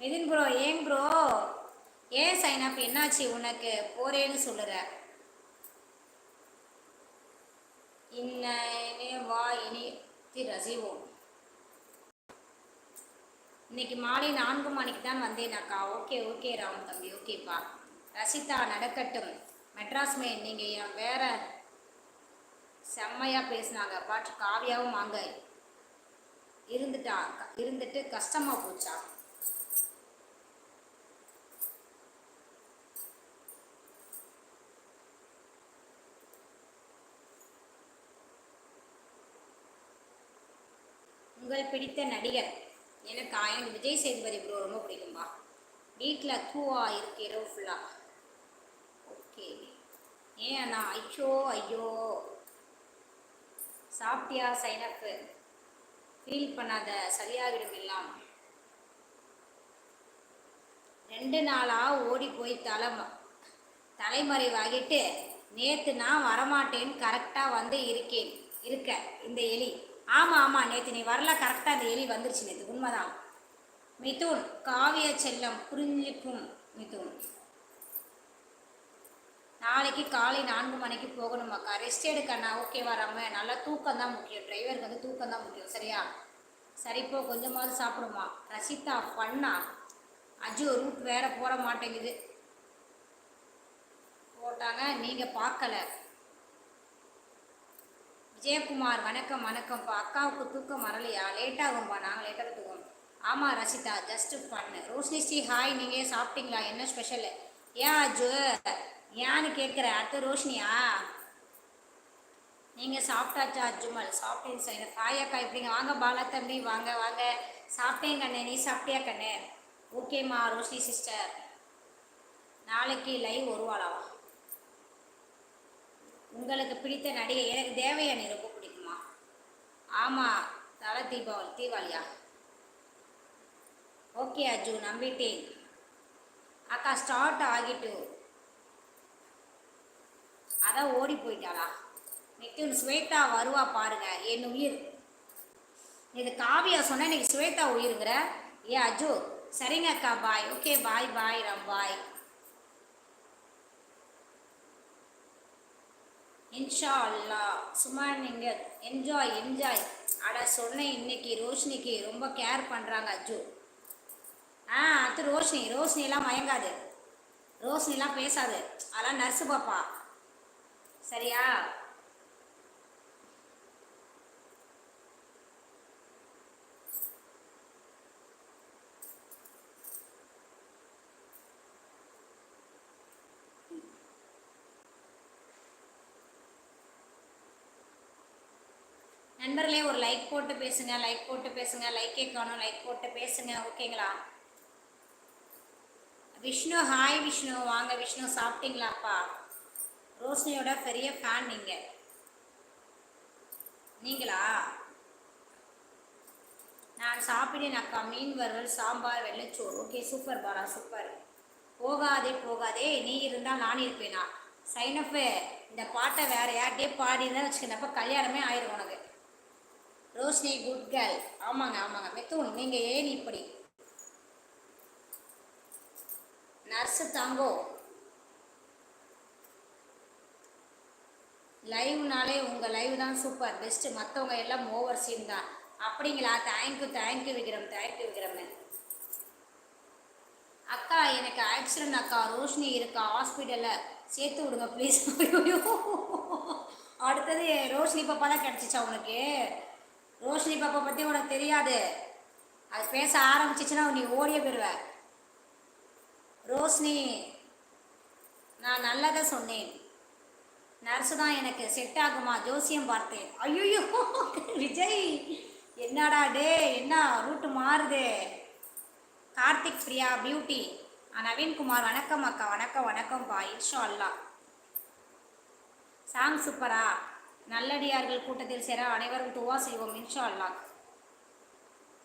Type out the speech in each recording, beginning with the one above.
மிதின் bro ஏன் bro ஏன் sign up என்னாச்சு உனக்கு? போறேன்னு சொல்லுற. இன்னே வா இனி ரசிவோம் இன்னைக்கு மாலை நான்கு மணிக்கு தான் வந்தேன் அக்கா. ஓகே ஓகே ராம் தம்பி ஓகேப்பா ரசிதா நடக்கட்டும். மெட்ராஸ் மேன் நீங்கள் என் வேற செம்மையாக பேசினாங்க. பாட்டு காவியாவும் வாங்க. இருந்துட்டா இருந்துட்டு கஷ்டமாக போச்சா? உங்கள் பிடித்த நடிகர். எனக்கு எனக்கு விஜய் சேதுபதி ப்ரோ ரொம்ப பிடிக்கும்பா. வீட்டில் தூவா இருக்கு இரவு ஃபுல்லாக ஓகே. ஏன் அண்ணா? ஐயோ ஐயோ. சாப்பிட்டியா? சைனப்பு ஃபீல் பண்ணாத சரியாகிடும் எல்லாம். ரெண்டு நாளாக ஓடி போய் தலை தலைமறைவாகிட்டு நேற்று நான் வரமாட்டேன்னு கரெக்டாக வந்து இருக்கேன் இருக்க இந்த எலி. ஆமாம் ஆமாம் நேற்று நீ வரல கரெக்டாக அந்த எலி வந்துருச்சு நேற்று உண்மைதான். மிதுன் காவிய செல்லம் புரிஞ்சுக்கும் மிதுன். நாளைக்கு காலை நான்கு மணிக்கு போகணும் அக்கா. ரெஸ்ட் எடுக்கண்ணா ஓகே வராம நல்லா தூக்கம் தான் முக்கியம். டிரைவருக்கு வந்து தூக்கம் தான் முக்கியம் சரியா? சரிப்போ கொஞ்சமாவது சாப்பிடுமா ரசிதா பண்ணா. அஜு ரூட் வேற போட மாட்டேங்குது. போட்டாங்க நீங்கள் பார்க்கல. விஜயகுமார் வணக்கம் வணக்கம்ப்பா. அக்காவுக்கு தூக்கம் வரலையா? லேட்டாகும்பா நாங்கள் லேட்டாக தூக்கம் ஆமாம் Rasitha just fun Roshini Sri hi நீங்கள் சாப்பிட்டீங்களா? என்ன ஸ்பெஷல் ஏன் அஜு? ஏன்னு கேட்குற அடுத்த ரோஷினியா? நீங்கள் சாப்பிட்டாச்சா அஜுமல்? சாப்பிட்டேன் சார் ஹாய் அக்கா எப்படிங்க? வாங்க பாலா தம்பி வாங்க வாங்க. சாப்பிட்டேன் கண்ணே. நீ சாப்பிட்டியா கண்ணே? ஓகேம்மா ரோஷினி சிஸ்டர் நாளைக்கு லைவ் வருவாளாவா உங்களுக்கு பிடித்த நடிகை எனக்கு தேவயானி ரொம்ப பிடிக்குமா? ஆமாம் தல தீபாவளி தீபாவளியா? ஓகே அஜு நம்பிட்டேன். அக்கா ஸ்டார்ட் ஆகிட்டு. அதான் ஓடி போயிட்டாளா? நெக்ஸ்ட் ஸ்வேதா வருவா பாருங்க என் உயிர். இது காவியா சொன்ன இன்னைக்கு ஸ்வேதா உயிருங்கிற. ஏ அஜு சரிங்க அக்கா பாய் ஓகே பாய் பாய் ரம் பாய் இன்ஷா அல்லா சும்மா நீங்கள் என்ஜாய் என்ஜாய் அட சொன்னேன் இன்னைக்கு ரோஷினிக்கு ரொம்ப கேர் பண்ணுறாங்க அஜு. ஆ அது ரோஷினி ரோஷினிலாம் மயங்காது. ரோஷினிலாம் பேசாது. அதெல்லாம் நர்ஸு பாப்பா. சரியா? நண்பர்களே ஒரு லைக் போட்டு பேசுங்க லைக் போட்டு பேசுங்க லைக்கே காணும் லைக் போட்டு பேசுங்க ஓகேங்களா விஷ்ணு ஹாய் விஷ்ணு வாங்க விஷ்ணு சாப்பிட்டீங்களாப்பா? ரோஷினியோட பெரிய ஃபேன் நீங்கள் நீங்களா? நான் சாப்பிட்டேன் அக்கா மீன் வறுவல் சாம்பார் வெள்ளைச்சோறு. ஓகே சூப்பர் பாரா சூப்பர் போகாதே போகாதே நீ இருந்தால் நான் இருப்பேனா? சைனப்பு இந்த பாட்டை வேற யார்கிட்டயே பாடினா வச்சுக்கிறப்ப கல்யாணமே ஆயிரும் உனக்கு. ரோஷினி குட் கேர்ள் ஆமாங்க ஆமாங்க. மித்துன் நீங்கள் ஏன் இப்படி? நர்ஸு தாங்கோ. லைவ்னாலே உங்கள் லைவ் தான் சூப்பர் பெஸ்ட்டு மற்றவங்க எல்லாம் ஓவர் சீன் தான். அப்படிங்களா? Thank you thank you Vikram thank you Vikram அக்கா எனக்கு ஆக்சிடென்ட் அக்கா. ரோஷினி இருக்கா? ஹாஸ்பிட்டலில் சேர்த்து விடுங்க ப்ளீஸ் அடுத்தது ரோஷினி பாப்பா தான் கிடச்சிச்சா உனக்கு? ரோஷினி பாப்பா பற்றி உனக்கு தெரியாது. அது பேச ஆரம்பிச்சிச்சுன்னா நீ ஓடிய போயிடுவ ரோஷினி நான் நல்லதை சொன்னேன். நர்ஸு தான் எனக்கு செட் ஆகுமா? ஜோசியம் பார்த்தேன். ஐயோ விஜய் என்னடா டே என்ன ரூட்டு மாறுது? கார்த்திக் பிரியா பியூட்டி நவீன்குமார் வணக்கம் அக்கா வணக்கம் வணக்கம் பா இன்ஷா அல்லா சாங் சூப்பரா நல்லடியார்கள் கூட்டத்தில் சேர அனைவரும் துவா செய்வோம் இன்ஷா அல்லாஹ்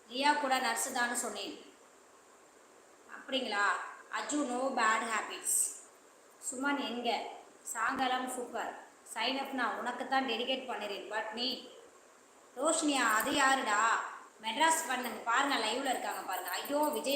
ரியா கூட நர்ஸு தான் சொன்னேன். அப்படிங்களா? Aju no bad habits. Suman எங்கே? சாயங்காலம் சூப்பர். சைன் அப் நான் உனக்கு தான் டெடிகேட் பண்ணுறேன் பட் நீ ரோஷினியா அது யாருடா? மெட்ராஸ் பண்ணுங்க பாருங்கள் லைவில் இருக்காங்க பாருங்க. ஐயோ விஜய்